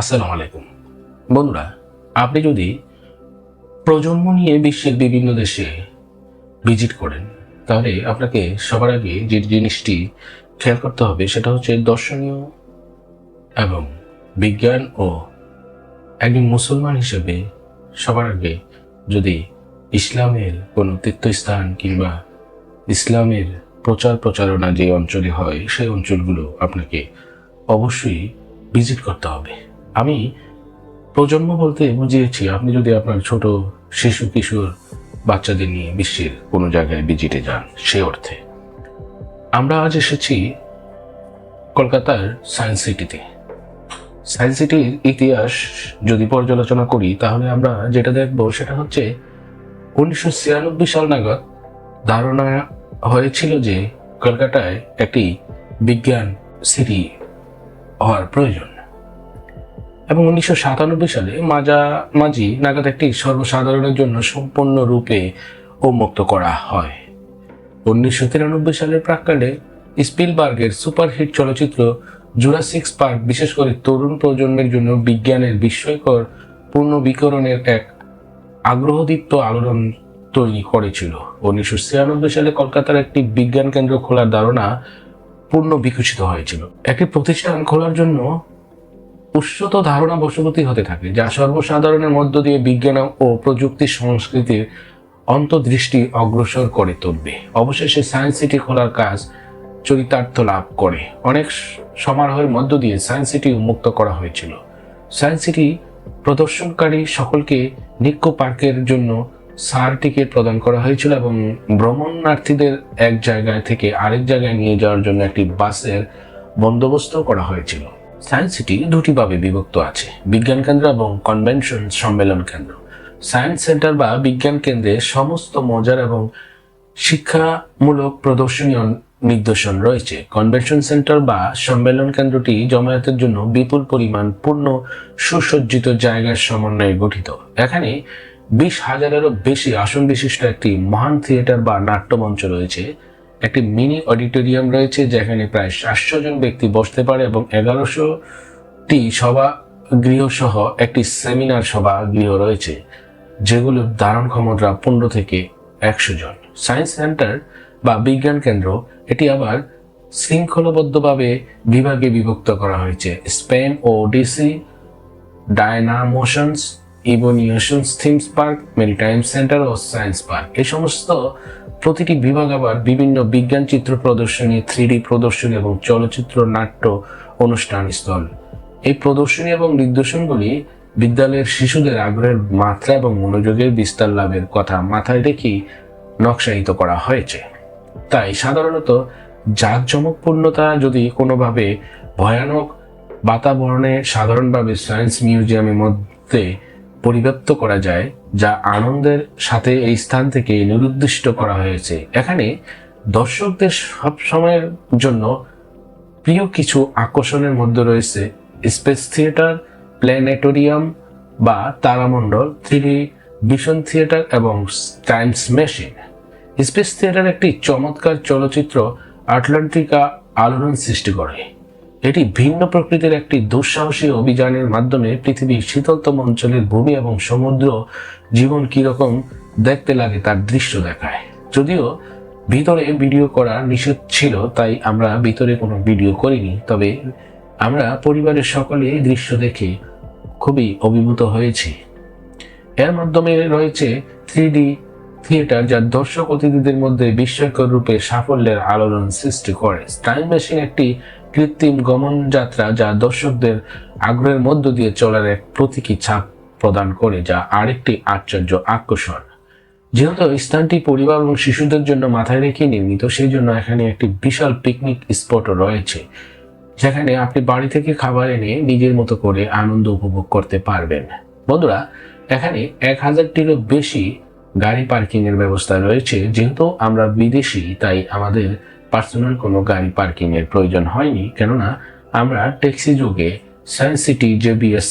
আসসালামু আলাইকুম। বন্ধুরা, আপনি যদি প্রজন্ম নিয়ে বিশ্বের বিভিন্ন দেশে ভিজিট করেন, তাহলে আপনাকে সবার আগে যে জিনিসটি খেয়াল করতে হবে, সেটা হচ্ছে দর্শনীয় এবং বিজ্ঞান ও একজন মুসলমান হিসেবে সবার আগে যদি ইসলামের কোনো তীর্থস্থান কিংবা ইসলামের প্রচার প্রচারণা যে অঞ্চলে হয়, সেই অঞ্চলগুলো আপনাকে অবশ্যই ভিজিট করতে হবে। আমি প্রজন্ম বলতে বুঝিয়েছি, আপনি যদি আপনার ছোট শিশু কিশোর বাচ্চাদের নিয়ে বিশ্বের কোনো জায়গায় ভিজিটে যান, সে অর্থে। আমরা আজ এসেছি কলকাতার সায়েন্স সিটিতে। সায়েন্স সিটির ইতিহাস যদি পর্যালোচনা করি, তাহলে আমরা যেটা দেখব সেটা হচ্ছে উনিশশো ছিয়ানব্বই সাল নাগাদ ধারণা হয়েছিল যে কলকাতায় একটি বিজ্ঞান সিটি হওয়ার প্রয়োজন। এবং উনিশশো সাতানব্বই সালে মাঝামাঝি নাগাদ একটি সর্বসাধারণের জন্য সম্পূর্ণরূপে উন্মুক্ত করা হয়। উনিশশো তিরানব্বই সালের প্রাককালে স্পিলবার্গের সুপারহিট চলচ্চিত্র জুরাসিক্স পার্ক, বিশেষ করে তরুণ প্রজন্মের জন্য বিজ্ঞানের বিস্ময়কর পূর্ণ বিকরণের এক আগ্রহদীপ্ত আলোড়ন তৈরি করেছিল। উনিশশো ছিয়ানব্বই সালে কলকাতার একটি বিজ্ঞান কেন্দ্র খোলার ধারণা পূর্ণ বিকশিত হয়েছিল। একটি প্রতিষ্ঠান খোলার জন্য উচ্চত ধারণা বশবর্তী হতে থাকে, যা সর্বসাধারণের মধ্য দিয়ে বিজ্ঞান ও প্রযুক্তি সংস্কৃতির অন্তর্দৃষ্টি অগ্রসর করে তুলবে। অবশেষে সায়েন্স সিটি খোলার কাজ চরিতার্থ লাভ করে। অনেক সমারোহের মধ্য দিয়ে সায়েন্স সিটি উন্মুক্ত করা হয়েছিল। সায়েন্স সিটি প্রদর্শনকারী সকলকে নিক্কো পার্কের জন্য সার টিকিট প্রদান করা হয়েছিল এবং ভ্রমণার্থীদের এক জায়গায় থেকে আরেক জায়গায় নিয়ে যাওয়ার জন্য একটি বাসের বন্দোবস্ত করা হয়েছিল। সায়েন্স সিটি দুটি ভাবে বিভক্ত আছে, বিজ্ঞান কেন্দ্র এবং কনভেনশন সম্মেলন কেন্দ্র। সায়েন্স সেন্টার বা বিজ্ঞান কেন্দ্রে সমস্ত মজার এবং শিক্ষামূলক প্রদর্শনী নির্দেশন রয়েছে। কনভেনশন সেন্টার বা সম্মেলন কেন্দ্রটি জমায়েতের জন্য বিপুল পরিমাণ পূর্ণ সুসজ্জিত জায়গার সমন্বয়ে গঠিত। এখানে বিশ হাজারেরও বেশি আসন বিশিষ্ট একটি মহান থিয়েটার বা নাট্যমঞ্চ রয়েছে। একটি মিনি অডিটোরিয়াম রয়েছে যেখানে প্রায় সাতশো জন ব্যক্তি বসতে পারে এবং এগারোশোটি সভা গৃহসহ একটি সেমিনার সভা গৃহ রয়েছে, যেগুলোর ধারণ ক্ষমতা পনেরো থেকে একশো জন। সায়েন্স সেন্টার বা বিজ্ঞান কেন্দ্র, এটি আবার শৃঙ্খলবদ্ধভাবে বিভাগে বিভক্ত করা হয়েছে। স্পেন ও DC dynamotions evolutions themes park maritime centre ও সায়েন্স পার্ক এই সমস্ত প্রতিটি বিভাগ আবার বিভিন্ন বিজ্ঞান চিত্র প্রদর্শনী থ্রি প্রদর্শনী এবং চলচ্চিত্র নাট্য অনুষ্ঠান স্থল। এই প্রদর্শনী এবং নির্দেশনগুলি বিদ্যালয়ের শিশুদের আগ্রহের মাত্রা এবং মনোযোগের বিস্তার লাভের কথা মাথায় রেখেই নকশায়িত করা হয়েছে। তাই সাধারণত জাঁকজমকপূর্ণতা যদি কোনোভাবে ভয়ানক বাতাবরণে সাধারণভাবে সায়েন্স মিউজিয়ামের মধ্যে পরিব্যক্ত করা যায়, যা আনন্দের সাথে এই স্থান থেকে নিরুদ্দিষ্ট করা হয়েছে। এখানে দর্শকদের সব সময়ের জন্য প্রিয় কিছু আকর্ষণের মধ্যে রয়েছে স্পেস থিয়েটার, প্ল্যানেটোরিয়াম বা তারামণ্ডল, থ্রি ভিশন থিয়েটার এবং টাইমস মেশিন। স্পেস থিয়েটার একটি চমৎকার চলচ্চিত্র আটলান্টিকা আলোড়ন সৃষ্টি করে। এটি ভিন্ন প্রকৃতির একটি দুঃসাহসী অভিযানের মাধ্যমে পৃথিবীর শীতলতম অঞ্চলের ভূমি এবং সমুদ্র জীবন কীরকম দেখতে লাগে তার দৃশ্য দেখায়। যদিও ভিতরে ভিডিও করা নিষেধ ছিল, তাই আমরা ভিতরে কোনো ভিডিও করিনি। তবে আমরা পরিবারের সকলে এই দৃশ্য দেখে খুবই অভিভূত হয়েছি। এর মাধ্যমে রয়েছে থ্রি থিয়েটার, যা দর্শক অতিথিদের মধ্যে বিস্ময়কর রূপে সাফল্যের আলোড়ন সৃষ্টি করে। টাইম মেশিন একটি কৃত্রিম গমন যাত্রা যা দর্শকদের আগ্রহের মধ্য দিয়ে চলার এক প্রতীকী ছাপ প্রদান করে, যা আরেকটি আশ্চর্য আকর্ষণ। যেহেতু স্থানটি পরিবার এবং শিশুদের জন্য মাথায় রেখে নির্মিত, সেই জন্য এখানে একটি বিশাল পিকনিক স্পটও রয়েছে, যেখানে আপনি বাড়ি থেকে খাবার এনে নিজের মতো করে আনন্দ উপভোগ করতে পারবেন। বন্ধুরা, এখানে এক হাজারটিরও বেশি গাড়ি পার্কিং এর ব্যবস্থা রয়েছে, যেহেতু আমরা বিদেশি, তাই আমাদের পার্সোনাল কোনো গাড়ি পার্কিং এর প্রয়োজন হয়নি, কেননা আমরা ট্যাক্সি যুগে science city, JBS,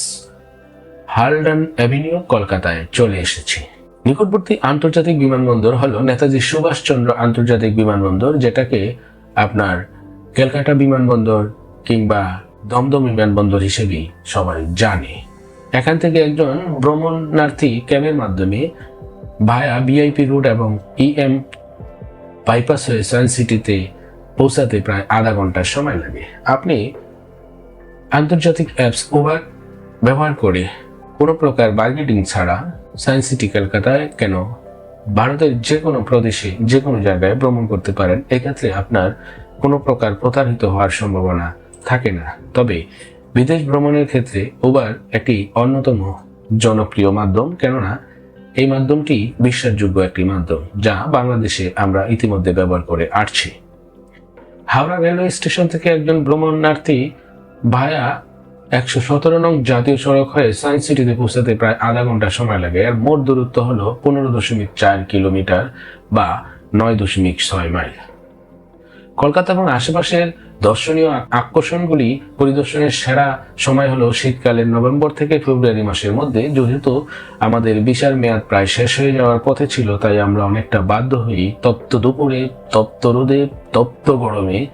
Haldane avenue কলকাতায় চলে এসেছি। নিকটবর্তী আন্তর্জাতিক বিমানবন্দর হলো নেতাজি সুভাষচন্দ্র আন্তর্জাতিক বিমানবন্দর, যেটাকে আপনার ক্যালকাটা বিমানবন্দর কিংবা দমদম বিমানবন্দর হিসেবেই সবাই জানে। এখান থেকে একজন ভ্রমণার্থী ক্যাবের মাধ্যমে ভায়া ভিআইপি রুট এবং ইএম বাইপাস হয়ে সায়েন্স সিটিতে পৌঁছাতে প্রায় আধা ঘণ্টার সময় লাগে। আপনি আন্তর্জাতিক অ্যাপস ওভার ব্যবহার করে কোনো প্রকার বার্গেটিং ছাড়া সায়েন্স সিটি কলকাতায় কেন ভারতের যে কোনো প্রদেশে যে কোনো জায়গায় ভ্রমণ করতে পারেন, এক্ষেত্রে আপনার কোনো প্রকার প্রতারিত হওয়ার সম্ভাবনা থাকে না। তবে বিদেশ ভ্রমণের ক্ষেত্রে ওবার একটি অন্যতম জনপ্রিয় মাধ্যম, কেননা এই মাধ্যমটি বিশ্বাসযোগ্য একটি মাধ্যম, যা বাংলাদেশে আমরা ইতিমধ্যে ব্যবহার করে আসছি। হাওড়া রেলওয়ে স্টেশন থেকে একজন ভ্রমণার্থী ভায়া একশো সতেরো নং জাতীয় সড়ক হয়ে সায়েন্স সিটিতে পৌঁছাতে প্রায় আধা ঘণ্টা সময় লাগে। আর মোট দূরত্ব হল পনেরো দশমিক চার কিলোমিটার বা নয় দশমিক ছয় মাইল। কলকাতা এবং আশেপাশের দর্শনীয় আকর্ষণগুলি পরিদর্শনের সেরা সময় হলো শীতকালের নভেম্বর থেকে ফেব্রুয়ারি মাসের মধ্যে। যেহেতু আমাদের বিশাল মেয়াদ প্রায় শেষ হয়ে যাওয়ার পথে ছিল, তাই আমরা অনেকটা বাধ্য হই তপ্ত দুপুরে, তপ্ত রোদে, তপ্ত গরমে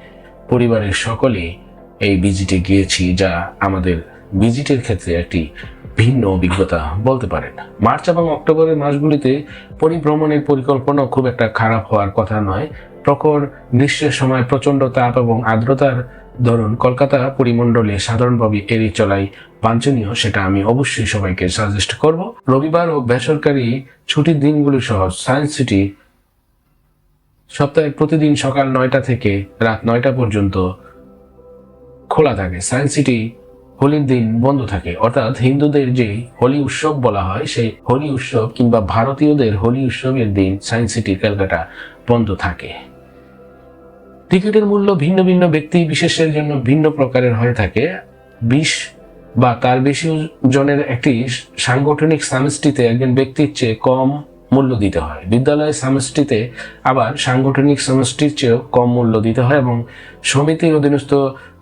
পরিবারের সকলে এই ভিজিটে গিয়েছি, যা আমাদের ভিজিটের ক্ষেত্রে একটি ভিন্ন অভিজ্ঞতা বলতে পারেন। মার্চ এবং অক্টোবরের মাসগুলিতে পরিভ্রমণের পরিকল্পনা খুব একটা খারাপ হওয়ার কথা নয়। প্রখর গ্রীষ্মের সময় প্রচণ্ড তাপ এবং আর্দ্রতার ধরুন কলকাতা পরিমণ্ডলে সাধারণভাবে এড়িয়ে চলাই বাঞ্ছনীয়, সেটা আমি অবশ্যই সবাইকে সাজেস্ট করব। রবিবার ও বেসরকারি ছুটির দিনগুলি সহ সায়েন্স সিটি সপ্তাহে প্রতিদিন সকাল নয়টা থেকে রাত নয়টা পর্যন্ত খোলা থাকে। সায়েন্স সিটি হোলির দিন বন্ধ থাকে। অর্থাৎ হিন্দুদের যে হোলি উৎসব বলা হয়, সেই হোলি উৎসব কিংবা ভারতীয়দের হোলি উৎসবের দিন সায়েন্স সিটি ক্যালকাটা বন্ধ থাকে। টিকিটের মূল্য ভিন্ন ভিন্ন ব্যক্তি বিশেষের জন্য ভিন্ন প্রকারের হয়ে থাকে। বিশ বা তার বেশি জনের একটি সাংগঠনিক সামষ্টিতে একজন ব্যক্তির চেয়ে কম মূল্য দিতে হয়। বিদ্যালয় সমষ্টিতে আবার সাংগঠনিক সমষ্টির চেয়েও কম মূল্য দিতে হয় এবং সমিতির অধীনস্থ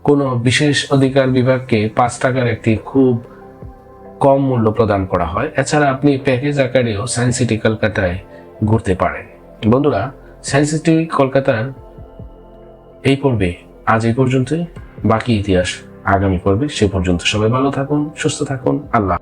কোনো বিশেষ অধিকার বিভাগকে পাঁচ টাকার একটি খুব কম মূল্য প্রদান করা হয়। এছাড়া আপনি প্যাকেজ আকারেও সায়েন্স সিটি কলকাতায় ঘুরতে পারেন। বন্ধুরা, সায়েন্স সিটি কলকাতার এই পর্বে আজ এই পর্যন্ত বাকি ইতিহাস আগামী পর্বে সে পর্যন্ত সবাই ভালো থাকুন, সুস্থ থাকুন। আল্লাহ